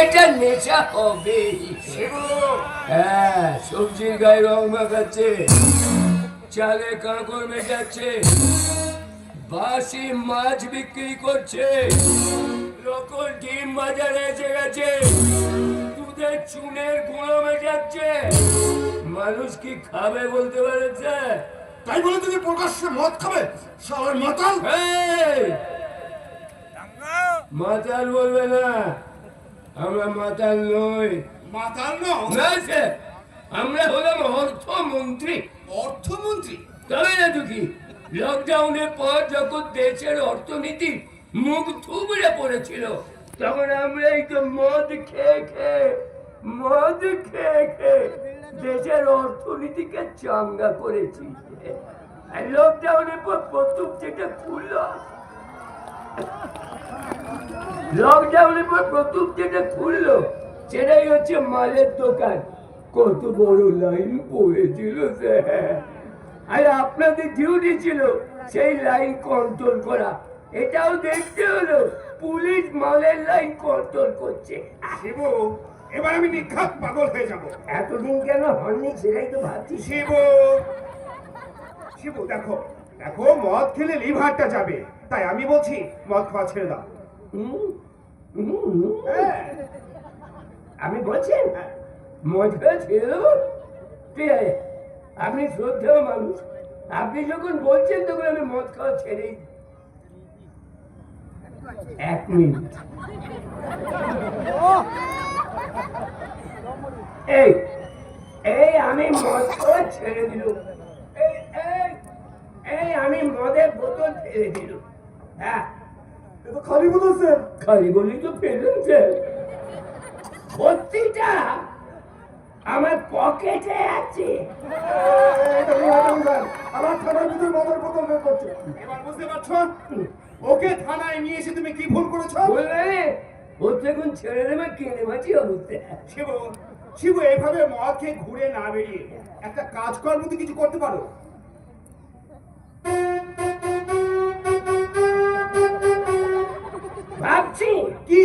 এটা নেশা হবে। হ্যাঁ সবজির গায়ে রং মাখাচ্ছে। চালে কাঁকড় মেটাচ্ছে বাসি মাছ বিক্রি করছে। ডিম বাজারে এসে গেছে। দুধের চুনের গুঁড়ো মেটাচ্ছে মানুষ কি খাবে বলতে পারছে? তাই বলে তুমি প্রকাশ্যে মদ খাবে? সবার মাতাল! মাতাল বলবে না। আমরা মাতাল নই। মাতাল নও না স্যার আমরা হলাম অর্থমন্ত্রী। অর্থমন্ত্রী? তবে না দুঃখী লকডাউনের পর যখন দেশের অর্থনীতি মুখ থুবড়ে পড়েছিল তখন আমরা এই তো মদ খেয়ে খেয়ে মদ খেয়ে খেয়ে দেশের অর্থনীতিকে চাঙ্গা করেছি। লকডাউনের পর প্রথম যেটা খুললো লকডাউনের পর প্রথম যেটা খুললো। সেটাই হচ্ছে মালের দোকান। কত বড় লাইন পড়েছিল আর আপনাদের ডিউটি ছিল সেই লাইন কন্ট্রোল করা। এটাও দেখতে হলো পুলিশ মালের লাইন কন্ট্রোল করছে। শিবু এবার আমি নিখাত পাগল হয়ে যাব। এতদিন কেন হননি সেটাই তো ভাবছি। শিবু! শিবু দেখো দেখো মদ খেলে লিভারটা যাবে। তাই আমি বলছি মদ খাওয়া ছেড়ে দাও। হ্যাঁ, আমি বলছেন মজা ছিল? আপনি শ্রদ্ধেয় মানুষ। আপনি যখন বলছেন তখন আমি মদ খাওয়া দিই। এক মিনিট। এই এই আমি মদ খাওয়া ছেড়ে দিল এই আমি মদের বোতল ছেড়ে দিল হ্যাঁ। এটা খালি বোতল খালি বলি তো পেলেন ভর্তিটা আমার পকেটে আছে। আমার থানার ভিতরে মদের বোতল বের করছে। এবার বুঝতে পারছ? ওকে থানায় নিয়ে এসে তুমি কি ভুল করেছ? বললে ওর যখন ছেড়ে দেবে কিনে মাছি অবস্থা শিবু শিবু এইভাবে মদ খেয়ে ঘুরে না বেরিয়ে একটা কাজকর্ম তো কিছু করতে পারো। ভাবছি কি?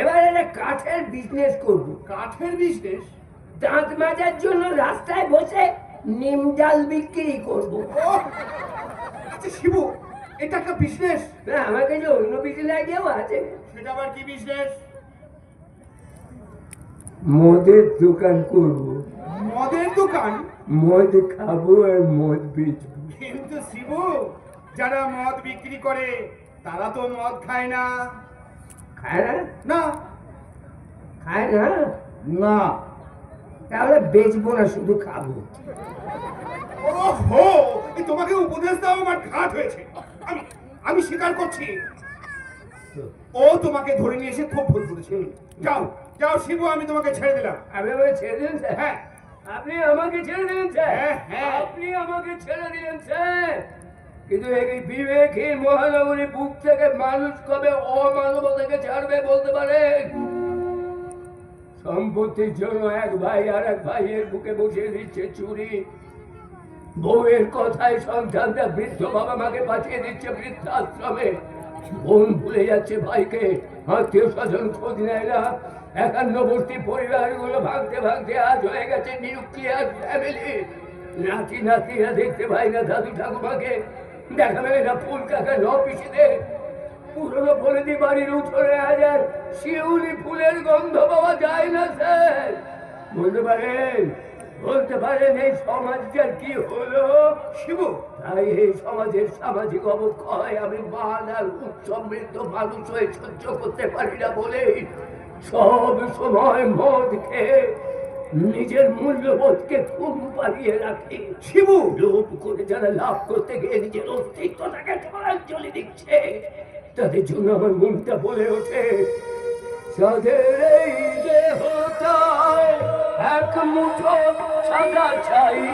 এবার একটা কাঠের বিজনেস করব। কাঠের বিজনেস দাঁত মাজার জন্য রাস্তায় বসে নিম ডাল বিক্রি করব। আচ্ছা শিবু এটা একটা বিজনেস না আমার কাছে অন্য বিজনেস আইডিয়াও আছে। সেটা আবার কি বিজনেস মদের দোকান করব। মদের দোকান? মদ খাব আর মদ বেচবো। কিন্তু শিবু যারা মদ বিক্রি করে তারা তো মদ খায় না। খায় না? না। খায় না? না। তাহলে বেচবো না শুধু খাব। ওহো তোমাকে উপদেশ দাও আমার ঘাট হয়েছে। আমি আমি স্বীকার করছি। ও তোমাকে ধরে নিয়ে এসে খুব ভুল করেছে। যাও যাও শিবু আমি তোমাকে ছেড়ে দিলাম। আপনি আমাকে ছেড়ে দিলেন হ্যাঁ। আপনি আমাকে ছেড়ে দিলেন হ্যাঁ, হ্যাঁ। আপনি আমাকে ছেড়ে দিলেন স্যার? কিন্তু এই বিবেকহীন মহানগরী বুক থেকে মানুষ কবে অমানবতাকে ছাড়বে বলতে পারে? সম্পত্তির জন্য এক ভাই আর এক ভাইয়ের বুকে বসিয়ে দিচ্ছে চুরি। বউয়ের কথায় সন্তানটা বৃদ্ধ বাবা মাকে পাঠিয়ে দিচ্ছে বৃদ্ধাশ্রমে। বোন ভুলে যাচ্ছে ভাইকে। আত্মীয় স্বজন খোঁজ নেয় না। একান্নবর্তী পরিবারগুলো ভাঙতে ভাঙতে আজ হয়ে গেছে নিউক্লিয়ার ফ্যামিলি। নাতি নাতিরা দেখতে পাই না দাদু ঠাকুমাকে দেখা না ফুল কাকা ন পিসিদের পুরনো বাড়ির উঠোনে শিউলি ফুলের গন্ধ পাওয়া যায় না স্যার। বলতে পারেন বলতে পারেন এই সমাজটার কি হলো? শিবু। তাই এই সমাজের সামাজিক অবক্ষয় আমি মান আর উচ্চমৃদ্ধ মানুষ হয়ে সহ্য করতে পারি না বলে সব সময় মদ খেয়ে নিজের মূল্যবোধকে ঘুম পালিয়ে রাখে। শিবু! লোভ করে যারা লাভ করতে গিয়ে নিজের অস্তিত্বটাকে জলাঞ্জলি দিচ্ছে তাদের জন্য আমার মনটা বলে ওঠে যাদের এই দেহটায় এক মুঠো সাদা চাই